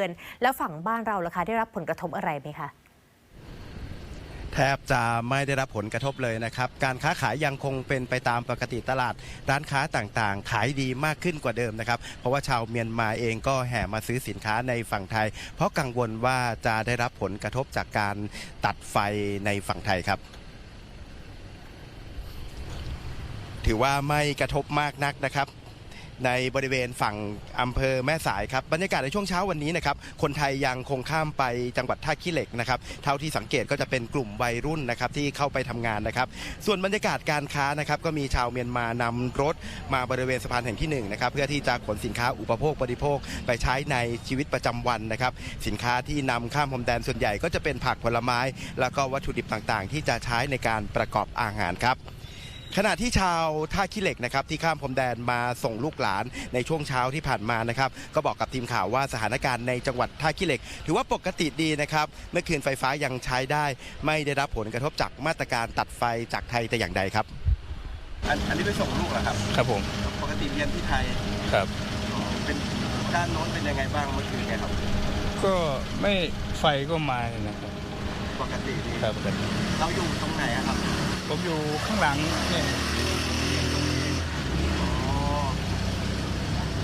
อน แล้วฝั่งบ้านเราล่ะคะได้รับผลกระทบอะไรไหมคะแทบจะไม่ได้รับผลกระทบเลยนะครับ การค้าขายยังคงเป็นไปตามปกติตลาด ร้านค้าต่างๆ ขายดีมากขึ้นกว่าเดิมนะครับ เพราะว่าชาวเมียนมาเองก็แห่มาซื้อสินค้าในฝั่งไทย เพราะกังวลว่าจะได้รับผลกระทบจากการตัดไฟในฝั่งไทยครับถือว่าไม่กระทบมากนักนะครับ ในบริเวณฝั่งอำเภอแม่สายครับบรรยากาศในช่วงเช้าวันนี้นะครับคนไทยยังคงข้ามไปจังหวัดท่าขี้เหล็กนะครับเท่าที่สังเกตก็จะเป็นกลุ่มวัยรุ่นนะครับที่เข้าไปทำงานนะครับ ส่วนบรรยากาศการค้านะครับก็มีชาวเมียนมานำรถมาบริเวณสะพานแห่งที่หนึ่งนะครับเพื่อที่จะขนสินค้าอุปโภคบริโภคไปใช้ในชีวิตประจำวันนะครับ สินค้าที่นำข้ามพรมแดนส่วนใหญ่ก็จะเป็นผักผลไม้ แล้วก็วัตถุดิบต่างๆ ที่จะใช้ในการประกอบอาหารครับ ขณะที่ชาวท่าขี้เหล็กนะครับที่ข้ามพรมแดนมาส่งลูกหลานในช่วงเช้าที่ผ่านมานะครับก็บอกกับทีมข่าวว่าสถานการณ์ในจังหวัดท่าขี้เหล็ก ถือว่าปกติดีนะครับเมื่อคืนไฟฟ้ายังใช้ได้ ไม่ได้รับผลกระทบจากมาตรการตัดไฟจากไทยแต่อย่างใดครับ อันนี้ไปส่งลูกเหรอครับ ครับผม ปกติเรียนที่ไทยครับ เป็นด้านโน้นเป็นยังไงบ้างเมื่อคืนไงครับ ก็ไม่ไฟก็มาเลยนะครับ ปกติดี ครับ เราอยู่ตรงไหนครับ ผมอยู่ข้างหลังเนี่ย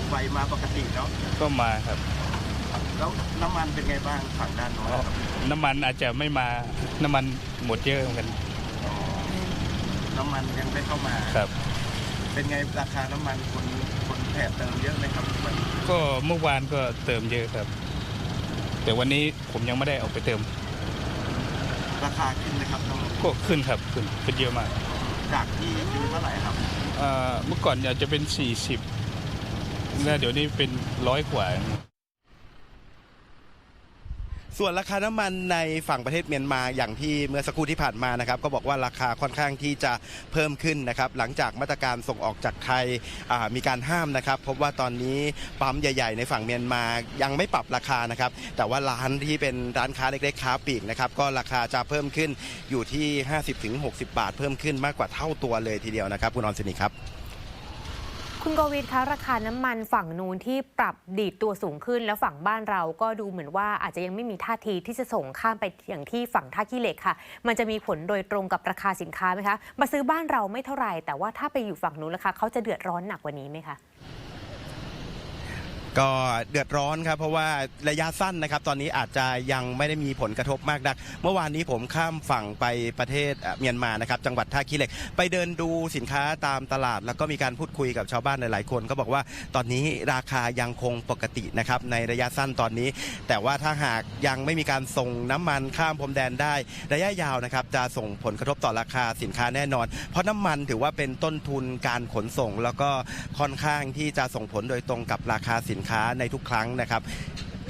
ไฟมาปกติเนาะก็มาครับ แล้วน้ำมันเป็นไงบ้างฝั่งด้านโน้นครับน้ำมันอาจจะไม่มาน้ำมันหมดเยอะเหมือนกัน น้ำมันยังไม่เข้ามาครับ เป็นไงราคาน้ำมันคนคนแถบเติมเยอะไหมครับมันก็เมื่อวานก็เติมเยอะครับ แต่วันนี้ผมยังไม่ได้ออกไปเติม ราคาขึ้นไหมครับน้ำมันก็ขึ้นครับขึ้นขึ้นเยอะมากจากที่คือเท่าไหร่ครับ เอ่อเมื่อก่อนอาจจะเป็น 40แล้วเดี๋ยวนี้เป็นร้อยกว่า ส่วนราคาน้ำมันในฝั่งประเทศเมียนมาอย่างที่เมื่อสักครู่ที่ผ่านมานะครับ ก็บอกว่าราคาค่อนข้างที่จะเพิ่มขึ้นนะครับ หลังจากมาตรการส่งออกจากไทยมีการห้ามนะครับ พบว่าตอนนี้ปั๊มใหญ่ ๆ ในฝั่งเมียนมายังไม่ปรับราคานะครับ แต่ว่าร้านที่เป็นร้านค้าเล็กๆค้าปลีกนะครับ ก็ราคาจะเพิ่มขึ้นอยู่ที่ 50-60 บาท เพิ่มขึ้นมากกว่าเท่าตัวเลยทีเดียวนะครับคุณออนสินีครับ คุณโกวิทคะราคาน้ำมันฝั่งนู้นที่ปรับดีดตัวสูงขึ้น แล้วฝั่งบ้านเราก็ดูเหมือนว่าอาจจะยังไม่มีท่าทีที่จะส่งข้ามไปอย่างที่ฝั่งท่าขี้เหล็กค่ะ มันจะมีผลโดยตรงกับราคาสินค้าไหมคะ มาซื้อบ้านเราไม่เท่าไหร่แต่ว่าถ้าไปอยู่ฝั่งนู้นราคาเขาจะเดือดร้อนหนักกว่านี้ไหมคะ ก็เดือดร้อนครับเพราะว่าระยะสั้นนะครับ ตอนนี้อาจจะยังไม่ได้มีผลกระทบมากนัก เมื่อวานนี้ผมข้ามฝั่งไปประเทศเมียนมานะครับ จังหวัดท่าขี้เหล็ก ไปเดินดูสินค้าตามตลาด แล้วก็มีการพูดคุยกับชาวบ้านหลายๆคนก็บอกว่าตอนนี้ราคายังคงปกตินะครับในระยะสั้นตอนนี้ แต่ว่าถ้าหากยังไม่มีการส่งน้ำมันข้ามพรมแดนได้ ระยะยาวนะครับจะส่งผลกระทบต่อราคาสินค้าแน่นอน เพราะน้ำมันถือว่าเป็นต้นทุนการขนส่ง แล้วก็ค่อนข้างที่จะส่งผลโดยตรงกับราคาสินค้าในทุกครั้งนะครับ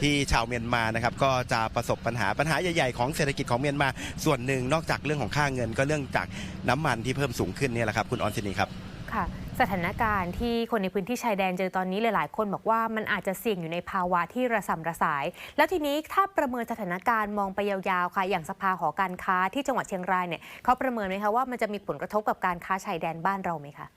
ที่ชาวเมียนมานะครับก็จะประสบปัญหาปัญหาใหญ่ๆของเศรษฐกิจของเมียนมา ส่วนหนึ่งนอกจากเรื่องของค่าเงิน ก็เรื่องจากน้ำมันที่เพิ่มสูงขึ้นนี่แหละครับคุณออนซินีครับค่ะสถานการณ์ที่คนในพื้นที่ชายแดนเจอตอนนี้หลาย ๆ คนบอกว่ามันอาจจะเสี่ยงอยู่ในภาวะที่ระสำระสาย แล้วทีนี้ถ้าประเมินสถานการณ์มองไปยาวๆค่ะ อย่างสภาหอการค้าที่จังหวัดเชียงรายเนี่ยเขาประเมินไหมคะว่ามันจะมีผลกระทบกับการค้าชายแดนบ้านเราไหมคะ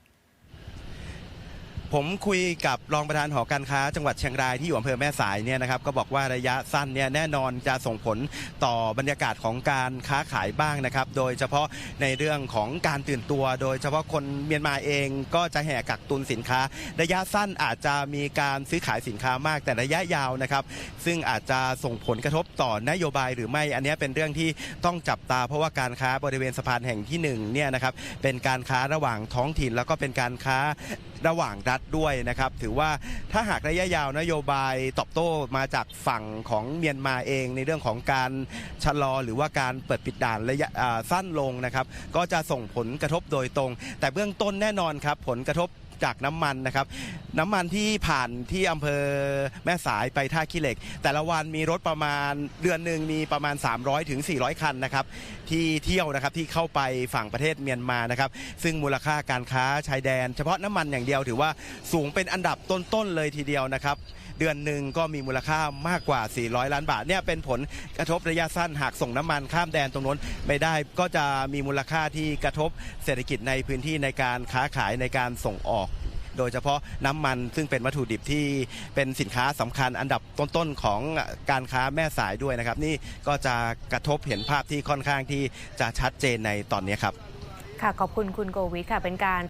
ผมคุยกับรองประธานหอการค้า จังหวัดเชียงรายที่อยู่อำเภอแม่สายเนี่ยนะครับก็บอกว่าระยะสั้นเนี่ยแน่นอนจะส่งผลต่อบรรยากาศของการค้าขายบ้างนะครับ โดยเฉพาะในเรื่องของการตื่นตัว โดยเฉพาะคนเมียนมาเองก็จะแห่กักตุนสินค้า ระยะสั้นอาจจะมีการซื้อขายสินค้ามากแต่ระยะยาวนะครับ ซึ่งอาจจะส่งผลกระทบต่อนโยบายหรือไม่อันนี้เป็นเรื่องที่ต้องจับตา เพราะว่าการค้าบริเวณสะพานแห่งที่หนึ่งเนี่ยนะครับเป็นการค้าระหว่างท้องถิ่นแล้วก็เป็นการค้าระหว่างรัฐด้วยนะครับ ถือว่าถ้าหากระยะยาวนโยบายตอบโต้มาจากฝั่งของเมียนมาเอง ในเรื่องของการชะลอหรือว่าการเปิดปิดด่านระยะสั้นลงนะครับ ก็จะส่งผลกระทบโดยตรง แต่เบื้องต้นแน่นอนครับผลกระทบ จากน้ำมันนะครับ น้ำมันที่ผ่านที่อำเภอแม่สายไปท่าขี้เหล็ก แต่ละวันมีรถประมาณเดือนหนึ่งมีประมาณ 300ถึง400 คันนะครับ ที่เที่ยวนะครับที่เข้าไปฝั่งประเทศเมียนมานะครับ ซึ่งมูลค่าการค้าชายแดน เฉพาะน้ำมันอย่างเดียวถือว่าสูงเป็นอันดับต้นๆเลยทีเดียวนะครับเดือนหนึ่งก็มีมูลค่ามากกว่า 400 ล้านบาท เนี่ยเป็นผลกระทบระยะสั้นหากส่งน้ำมันข้ามแดนตรงนู้นไม่ได้ก็จะมีมูลค่าที่กระทบเศรษฐกิจในพื้นที่ในการค้าขายในการส่งออก โดยเฉพาะน้ำมันซึ่งเป็นวัตถุดิบที่เป็นสินค้าสำคัญอันดับต้นๆของการค้าแม่สายด้วยนะครับ นี่ก็จะกระทบเห็นภาพที่ค่อนข้างที่จะชัดเจนในตอนนี้ครับ ค่ะขอบคุณคุณโกวิทค่ะเป็นการ